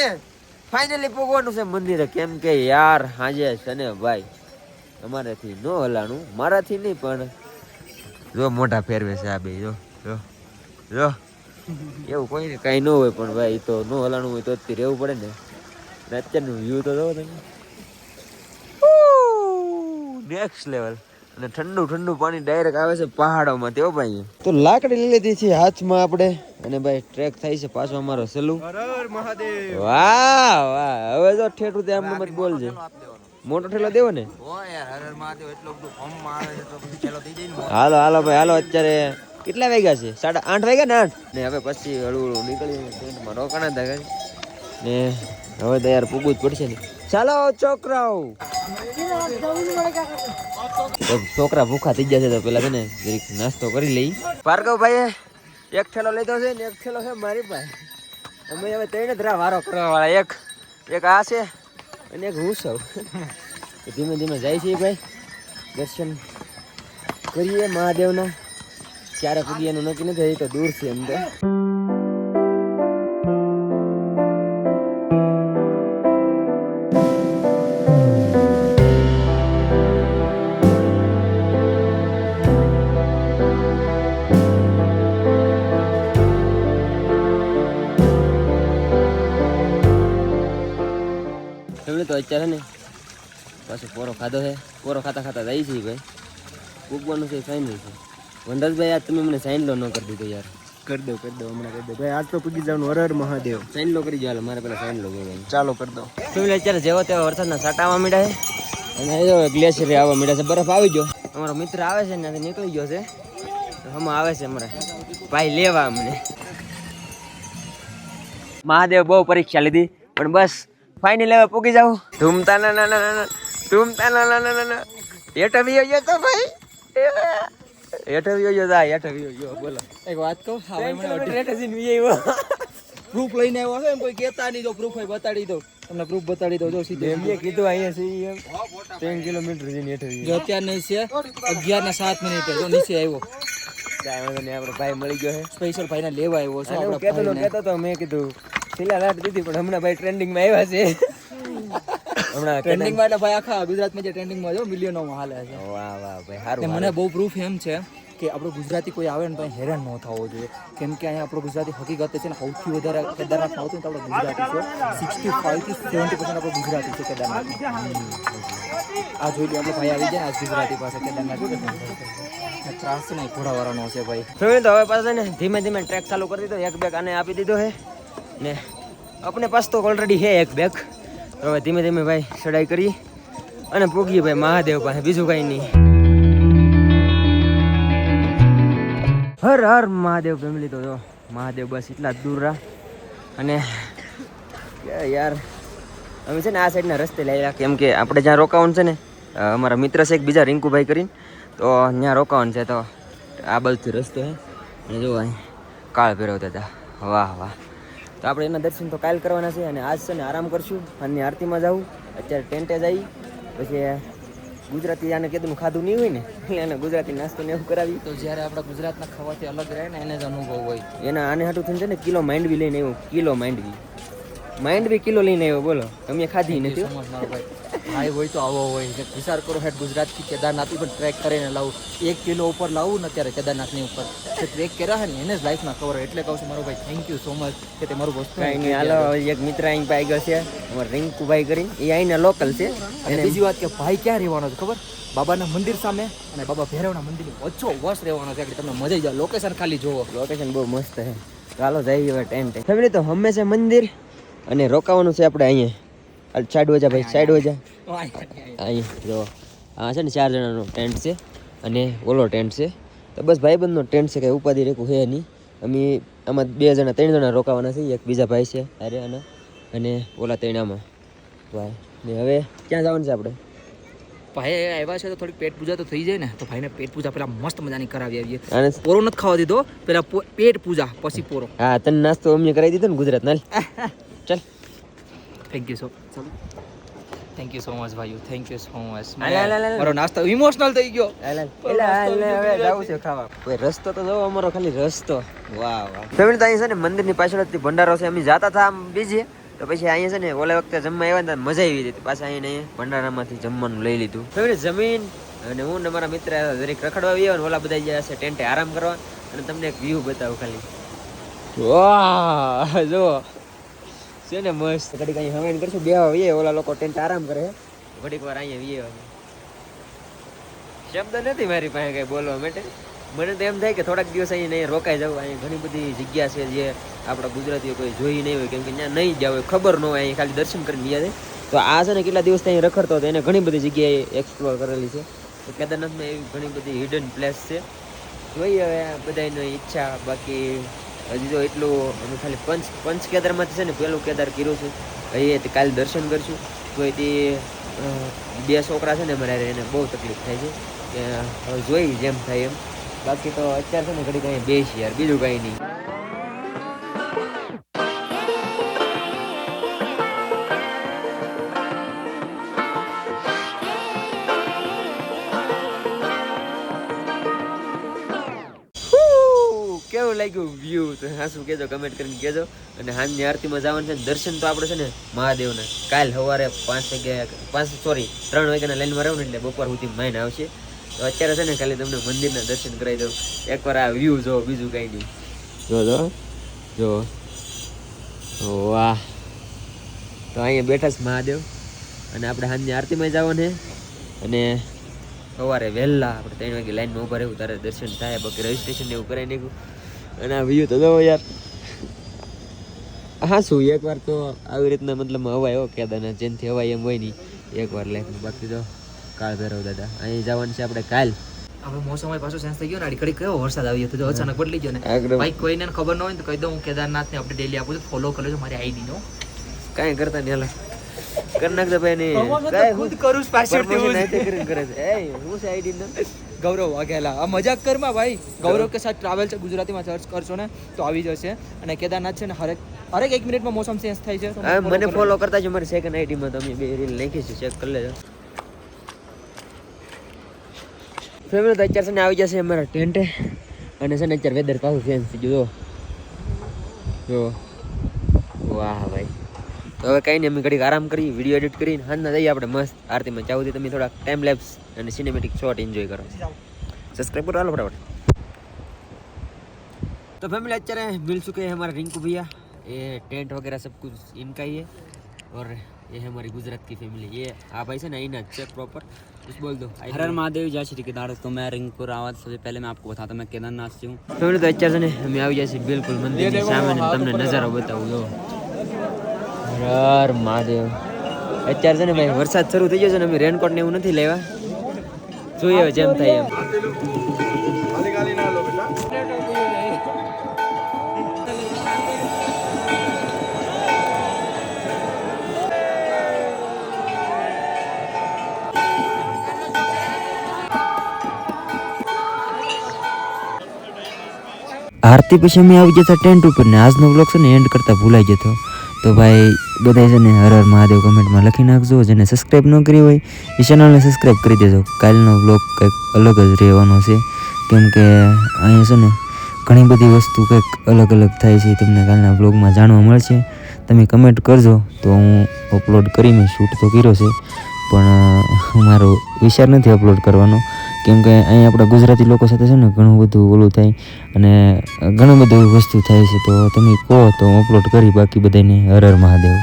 છે. ફાઇનલી પગવાનું છે મંદિરે. કેમ કે યાર, હાજે છે ને ભાઈ, અમારાથી ન હલાણું, મારાથી નહીં પણ. જો મોટા ફેરવે છે આ બે, જો જો જો. એવું કોઈ કાંઈ ન હોય પણ ભાઈ તો ન હલાણું હોય તો જ રહેવું પડે ને. ને અત્યારનું વ્યૂ તો જોવો તમે. નેક્સ્ટ લેવલ અને ઠંડુ ઠંડુ પાણી ડાયરેક્ટ આવે છે પહાડોમાં તેઓ ભાઈ. તો લાકડી લઈ લીધી છે હાથમાં આપણે. અને ભાઈ ટ્રેક થાય છે પાછો અમારો સલુ. વાહ વાહ. હવે તો ઠેઠું તે આમ મત બોલજે. મોટો ઠેલો દેવો ને? હાલો હાલો ભાઈ હાલો અત્યારે કેટલા વાગ્યા છે? સાડા આઠ વાગ્યા ને આઠ? ને હવે પછી હળવું હળવું નીકળી ટેન્ટમાં રોકાણા હતા કાંઈ. ને હવે તૈયાર પૂગવું જ પડશે ને. ચાલો છોકરાઓ છોકરા ભૂખા થઈ ગયા છે તો પેલા તને જરીક નાસ્તો કરી લઈ. ભાઈ એક થેલો લીધો છે ને એક થેલો છે મારી પાસે. અમે હવે ત્રણ ધરા વારો કરવા વાળા એક એક આ છે અને એક હું સૌ ધીમે ધીમે જાય છે ભાઈ. દર્શન કરીએ મહાદેવના. ક્યારે પૂગીએ નક્કી નથી એ તો દૂર છે એમ અત્યારે ને? પાછો પોરો ખાધો છે. પોરો ખાતા ખાતા જાય છે ભાઈ. પૂગવાનું છે ફાઇનલ છે. વંદરભાઈ આજ તમે મને સાઈન લો ન કરી દીધો યાર. કરી દો કરી દો હમણાં કરી દો. ભાઈ આજ તો પૂગી જવાનું હર હર મહાદેવ. સાઈન લો કરી જાવ મારે પેલા સાઈન લો ચાલો કરી દો. ફેમિલી અત્યારે જેવો તેવો વરસાદના સાટા આવવા મીડા છે? અને એ ગ્લેશિયર આવવા મીડા છે બરફ આવી ગયો. અમારો મિત્ર આવે છે ને નીકળી ગયો છે. તો હમણાં આવે છે અમારે. ભાઈ લેવા અમને. મહાદેવ બહુ પરીક્ષા લીધી પણ બસ ફાઇનલ હવે પૂકી જાવ ધૂમતા ના ના ના ના ધૂમતા ના ના ના ના હેઠ આવી ગયો તો ભાઈ. હેઠ વિયો ગયો તા હેઠ વિયો ગયો બોલો. એક વાત કહું હેઠ જઈને વી આવ્યો પ્રૂફ લઈને આવ્યો છે એમ કોઈ કહેતા નહીં જો પ્રૂફ હોય બતાડી દો તમને પ્રૂફ બતાડી દો જો સીધે. એમને કીધું અહીંયા છે એમ. ત્રણ કિલોમીટર જઈને હેઠ વિયો. જો અત્યાર છે અગિયાર ના સાત મિનિટે જો નીચે આવ્યો. ડાયમંડ ને આપણો ભાઈ મળી ગયો છે. સ્પેશિયલ ભાઈને લેવા આવ્યો છે આપણો કેતો આપણા કહેતો તો ભાઈને. કહેતો તો મેં કીધું. સિલા લાટ દીધી પણ હમણાં ભાઈ ટ્રેન્ડિંગમાં આવ્યા છે. હમણાં ટ્રેન્ડિંગમાં એટલે ભાઈ આખા ગુજરાતમાં જે ટ્રેન્ડિંગમાં જો મિલિયનોમાં હાલે છે. વાહ વાહ ભાઈ સારું મને બહુ પ્રૂફ એમ છે કે આપણો ગુજરાતી કોઈ આવે ને તો હેરાન ન થવો જોઈએ. કેમ કે અહીંયા આપણો ગુજરાતી હકીકત છે ને સૌથી વધારે કેદારનાથ આવતું ને તો આપણો ગુજરાતી છે. સિક્સટી ફાઈવથી સેવન્ટી પર્સન્ટ આપણો ગુજરાતી છે કેદારનાથ આ જોઈ લો આપણો ભાઈ આવી જાય આજ ગુજરાતી પાસે કેદારનાથ ને ત્રાસ છે ને ઘોડાવાળાનો છે ભાઈ. ફેમિલી તો હવે પાછા ને ધીમે ધીમે ટ્રેક ચાલુ કરી દીધો એક બેગ આને આપી દીધો છે. ને આપણે પાસ તો ઓલરેડી છે એક બેગ હવે ધીમે ધીમે ભાઈ ચડાઈ કરી અને પૂગીએ ભાઈ મહાદેવ પાસે, બીજું કાંઈ નહીં. હર હર મહાદેવ ફેમિલી તો મહાદેવ બસ એટલા જ દૂર રહ્યા અને યાર, અમે છે ને આ સાઈડના રસ્તે લઈ રહ્યા કેમ કે આપણે જ્યાં રોકાવાનું છે ને અમારા મિત્ર છે એક બીજા રિંકુભાઈ કરીને, તો ત્યાં રોકાવાનું છે તો આ બાજુથી રસ્તો છે. અને જો કાળ ફેરવતા હતા વાહ વાહ. તો આપણે એના દર્શન તો કાલ કરવાના છે અને આજ છે ને આરામ કરશું. અને આરતીમાં જવું અત્યારે ટેન્ટે જઈ પછી ગુજરાતી આને કીધું ખાધું નહીં હોય ને એટલે એને ગુજરાતી નાસ્તો ને એવું કરાવી. તો જ્યારે આપણા ગુજરાતના ખાવાથી અલગ રહે ને એને જ અનુભવ હોય. એના આને હાટું થઈને છે ને કિલો માંડવી લઈને આવ્યો કિલો માંડવી. માંડવી કિલો લઈને આવ્યો બોલો. અમે ખાધી નથી હો. ભાઈ હોય તો આવો હોય. કે વિચાર કરો હેઠ ગુજરાતથી કેદારનાથ પણ ટ્રેક કરીને લાવું. એક કિલો ઉપર લાવું ને અત્યારે કેદારનાથની ઉપર. જે ટ્રેક કર્યા છે ને એને જ લાઈફમાં ખબર એટલે કહું છું મારો ભાઈ થેન્ક યુ સો મચ કે તે મારું વસ્તુ કાંઈ નહીં હાલો એક મિત્ર અહીં ભાઈ ગયો છે. અમારા રિંકુભાઈ કરીને. એ અહીંના લોકલ છે. અને બીજી વાત કે ભાઈ ક્યાં રહેવાનો છે ખબર? બાબાના મંદિર સામે અને બાબા ભૈરવના મંદિરની વચ્ચો વસ રહેવાનો છે. એટલે તમને મજા આવી જાય. લોકેશન ખાલી જોવો લોકેશન બહુ મસ્ત છે. ચાલો જઈએ હવે ટેન ફેમિલી તો હંમેશા મંદિર અને રોકાવાનું છે આપણે અહીંયા. સાઈડ વજા ભાઈ સાઈડ વજા અહીંયા જો. આ છે ને ચાર જણાનો ટેન્ટ છે અને ઓલો ટેન્ટ છે. તો બસ ભાઈબંધનો ટેન્ટ છે કે ઉપાધિ રેખું છે નહીં. અમે આમાં બે જણા ત્રણ જણા રોકાવાના છે એક બીજા ભાઈ છે અરે આના અને ઓલા ત્રણામાં ભાઈ ને હવે ક્યાં જવાનું છે આપણે? ભાઈ આવ્યા છે તો થોડી પેટ પૂજા તો થઈ જાય ને. તો ભાઈને પેટ પૂજા પેલા મસ્ત મજાની કરાવી આવીએ. અને પોરો નથી ખાવા દીધો પેલા પેટ પૂજા પછી પોરો. હા તને નાસ્તો અમને કરાવી દીધો ને ગુજરાત ના ચાલ. Thank you so thank you so much ભાઈ થેન્ક યુ સો મચ. મારો નાસ્તો ઇમોશનલ થઈ ગયો. કોઈ રસ્તો તો જોવો અમારો ખાલી રસ્તો. વાહ વાહ. ફેમિલી તો અહીં છે ને મંદિરની પાછળ જ ભંડારો છે. અમે જાતા હતા આમ બીજે. તો પછી અહીંયા છે ને ઓલા વખતે જમવા આવ્યા ને મજા આવી હતી. પાછા અહીંયા અહીંયા ભંડારામાંથી જમવાનું લઈ લીધું. ફેમિલી જમીન અને હું ને મારા મિત્ર દરેક રખડવા આવ્યા અને ઓલા બધા ગયા છે ટેન્ટે આરામ કરવા. અને તમને એક વ્યૂ બતાવું ખાલી. વાહ જો છે ને મસ્ત. ઘડીક અહીં હવાઈ કરશું બે આવીએ ઓલા લોકો ટેન્ટ આરામ કરે ઘડીક વાર અહીંયા વીએ શબ્દ નથી મારી પાસે કઈ બોલવા માટે. મને તો એમ થાય કે થોડાક દિવસ અહીંયા નહીં રોકાઈ જવું અહીં ઘણી બધી જગ્યા છે જે આપણા ગુજરાતીઓ કોઈ જોઈ નહીં હોય, કેમ કે ત્યાં નહીં જાવ ખબર ન હોય અહીં ખાલી દર્શન કરીને ગયા છે. તો આ છે ને કેટલા દિવસ અહીં રખડતો હતો, એને ઘણી બધી જગ્યાએ એક્સપ્લોર કરેલી છે. તો કેદારનાથમાં એવી ઘણી બધી હિડન પ્લેસ છે. જોઈએ હવે બધાની ઈચ્છા, બાકી હજી તો એટલું અમે ખાલી પંચ પંચ કેદારમાંથી છે ને પેલું કેદાર કર્યું છે. હવે કાલે દર્શન કરશું. તો એ અ, બે છોકરા છે ને મારે એને બહુ તકલીફ થાય છે. હવે જોઈ જેમ થાય એમ. બાકી તો અત્યારે છે ને ઘડી કાંઈ બેસી યાર બીજું કાંઈ નહીં. કેવું લાગ્યું વ્યૂ તો હા શું કહેજો કમેન્ટ કરીને કહેજો. અને હાંજની આરતીમાં જવાનું છે દર્શન તો આપણે છે ને મહાદેવના. કાલ સવારે પાંચ વાગ્યા, પાંચ સોરી ત્રણ વાગ્યાના લાઈનમાં રહું ને એટલે બપોર સુધી માઇન આવશે. તો અત્યારે છે ને, ખાલી તમને મંદિરના દર્શન કરાવી દઉં. એકવાર આ વ્યૂ જો બીજું કાંઈ નહીં. જો જો જો. વાહ. તો અહીંયા બેઠા છે મહાદેવ. અને આપણે હાંજની આરતીમાં જવાનું છે. અને સવારે વહેલા આપણે ત્રણ વાગે લાઈનમાં ઊભા રહેવું, તારે દર્શન થાય, બાકી રજીસ્ટ્રેશન એવું કરાવી નાખ્યું. અને આ વ્યૂ તો જવો યાર. હા શું એકવાર તો આવી રીતના મતલબ હવાય એવો કેદારનાથ જેનથી હવાય એમ હોય નહીં. એકવાર લાઈફમાં બાકી તો કાળ ભેરવ દાદા. અહીં જવાનું છે આપણે કાલ. આપણે મોસમ પાછો સેન્સ થઈ ગયો ને ઘડી કયો વરસાદ આવી ગયો તો અચાનક બદલી ગયો ને. ભાઈ કોઈને ખબર ન હોય તો કહી દઉં હું કેદારનાથ ને અપડેટ ડેલી આપું છું ફોલો કરો છો મારી આઈડી નો. કાંઈ કરતા નહીં હલા. કરી નાખતા ભાઈ ને. ખુદ કરું આ કરે છે. એ હું છે આઈડી નો? ગૌરવ વાઘેલા આ મજાક કરમાં ભાઈ. ગૌરવ. કે સાથ ટ્રાવેલ છે ગુજરાતીમાં સર્ચ કરશો ને તો આવી જશે. અને કેદારનાથ છે ને હરેક હરેક એક મિનિટમાં મોસમ ચેન્જ થાય છે. મને ફોલો કરતા જ મારી સેકન્ડ આઈડીમાં તમે બે રીલ નાખી છે ચેક કરી લેજો. ફેમિલી તો અત્યારે છે ને આવી જશે અમારા ટેન્ટે અને છે ને અત્યારે વેધર પાછું ચેન્જ થઈ ગયું જો વાહ ભાઈ. તો હવે કાંઈ નહીં અમે ઘડીક આરામ કરી વિડીયો એડિટ કરીને હાલના જઈએ આપણે મસ્ત આરતીમાં ચાવું તમે થોડા ટાઈમ લેપ્સ અને સિનેમેટિક શોટ એન્જોય કરો સબસ્ક્રાઈબ કરો હાલો ફટાફટ तो फैमिली अच्छे हैं मिल चुके हैं हमारे रिंकू भैया ये टेंट वगैरह सब कुछ इनका ही है और ये है हमारी गुजरात की फैमिली ये आप ऐसे नहीं ना चेक प्रॉपर कुछ बोल दो हर हर महादेव जय श्री केदार तो मैं रिंकू रावत सबसे पहले मैं आपको बताता हूँ मैं केदारनाथ से हूँ ફેમિલી તો અત્યારે છે ને અમે આવી જાય છે બિલકુલ મંદિરની સામે ને તમને નજારો બતાવું જો હર મહાદેવ. અત્યારે છે ને ભાઈ, વરસાદ શરૂ થઈ ગયો છે ને, અમે રેનકોટ ને એવું નથી લેવા. જોઈએ જેમ થાય એમ. આરતી પછી અમે આવી જતા ટેન્ટ ઉપર ને આજનો બ્લોગ છે ને એન્ડ કરતા ભૂલાઈ જતો તો ભાઈ બધા છે ને હર હર મહાદેવ કમેન્ટમાં લખી નાખજો. જેને સબસ્ક્રાઈબ ન કરી હોય, એ ચેનલને સબસ્ક્રાઈબ કરી દેજો. કાલનો બ્લોગ કંઈક અલગ જ રહેવાનો છે. કેમ કે અહીંયા છે ને ઘણી બધી વસ્તુ કંઈક અલગ અલગ થાય છે. તમને કાલના બ્લોગમાં જાણવા મળશે. તમે કમેન્ટ કરજો. તો હું અપલોડ કરીને શૂટ તો કર્યો છે. પણ મારો વિચાર નથી અપલોડ કરવાનો. કેમ કે અહીં આપણા ગુજરાતી લોકો સાથે છે ને ઘણું બધું ઓલું થાય અને ઘણું બધું વસ્તુ થાય છે, તો તમે કહો તો અપલોડ કરી બાકી બધાને હર હર મહાદેવ.